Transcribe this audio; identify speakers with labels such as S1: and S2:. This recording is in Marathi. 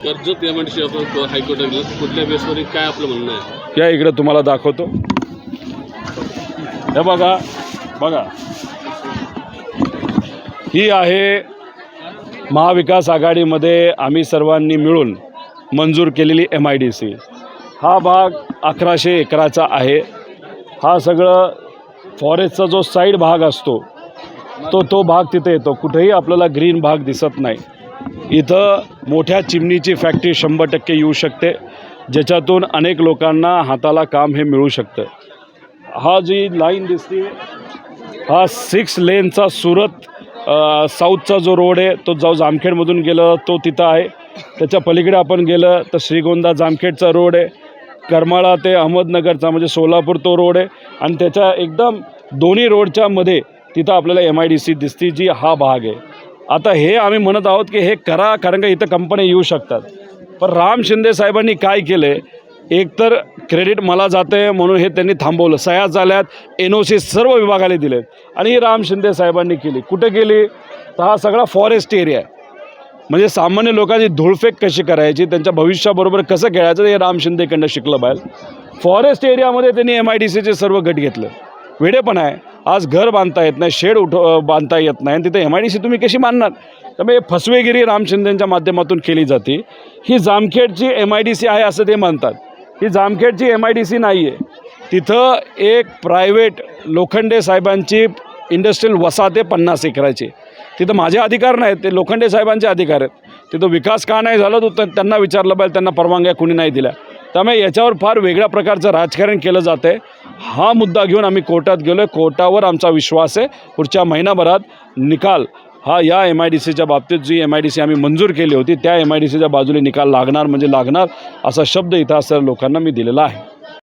S1: कर्जत एमआयडीसी आपण हायकोर्टात कुठल्या बेसवर काय आपलं म्हणणं आहे?
S2: या इकडे तुम्हाला दाखवतो. हे बघा बघा. ही आहे महाविकास आघाडीमध्ये आम्ही सर्वांनी मिळून मंजूर केलेली एम आय डी सी हा भाग अकराशे एकराचा आहे. हा सगळं फॉरेस्टचा जो साईड भाग असतो तो तो भाग तिथे येतो. कुठेही आपल्याला ग्रीन भाग दिसत नाही. इथं मोठ्या चिमणीची फॅक्टरी शंभर टक्के येऊ शकते. ज्याच्यातून अनेक लोकांना हाताला काम हे मिळू शकतं. हा जी लाईन दिसते हा सिक्स लेनचा सुरत साऊथचा जो रोड आहे तो जो जामखेडमधून गेलं तो तिथं आहे. त्याच्या पलीकडे आपण गेलं तर श्रीगोंदा जामखेडचा रोड आहे. करमाळा ते अहमदनगरचा म्हणजे सोलापूर तो रोड आहे. आणि त्याच्या एकदम दोन्ही रोडच्या मध्ये तिथं आपल्याला एम आय डी सी दिसते जी हा भाग आहे. आता हे आम्ही म्हणत आहोत की हे करा कारण का इथं कंपन्या येऊ शकतात. पण राम शिंदे साहेबांनी काय केलं? एकतर क्रेडिट मला जातं आहे म्हणून हे त्यांनी थांबवलं. सह्या झाल्यात एन ओ सी सर्व विभागाला दिलेत आणि ही राम शिंदे साहेबांनी केली. कुठे केली तर हा सगळा फॉरेस्ट एरिया आहे. म्हणजे सामान्य लोकांची धूळफेक कशी करायची त्यांच्या भविष्याबरोबर कसं खेळायचं हे राम शिंदेकडनं शिकलं पाहिजे फॉरेस्ट एरियामध्ये त्यांनी एम आय डी सीचे सर्व गट घेतलं. वेडेपण आहे. आज घर बांधता येत नाही शेड उठ बांधता येत नाही आणि तिथे एम आय डी सी तुम्ही कशी बांधणार त्यामुळे फसवेगिरी राम शिंदेच्या माध्यमातून केली जाते. ही जामखेडची एम आय डी सी आहे असं ते म्हणतात ही जामखेडची एम आय डी सी नाही आहे तिथं एक प्रायव्हेट लोखंडे साहेबांची इंडस्ट्रियल वसाहत आहे पन्नास एकराची. तिथं माझे अधिकार नाहीत ते लोखंडे साहेबांचे अधिकार आहेत. तिथं विकास का नाही झाला तो त्यांना विचारलं पाहिजे त्यांना परवानग्या कुणी नाही दिल्या. त्यामुळे याच्यावर फार वेगळ्या प्रकारचं राजकारण केलं जातं आहे हा मुद्दा घेऊन आम्ही कोर्टात गेलो आहे कोर्टावर आमचा विश्वास आहे. पुढच्या महिनाभरात निकाल हा या एम आय डी सीच्या बाबतीत जी एम आय डी सी आम्ही मंजूर केली होती त्या एम आय डी सीच्या बाजूने निकाल लागणार म्हणजे लागणार असा शब्द इतिहास लोकांना मी दिलेला आहे.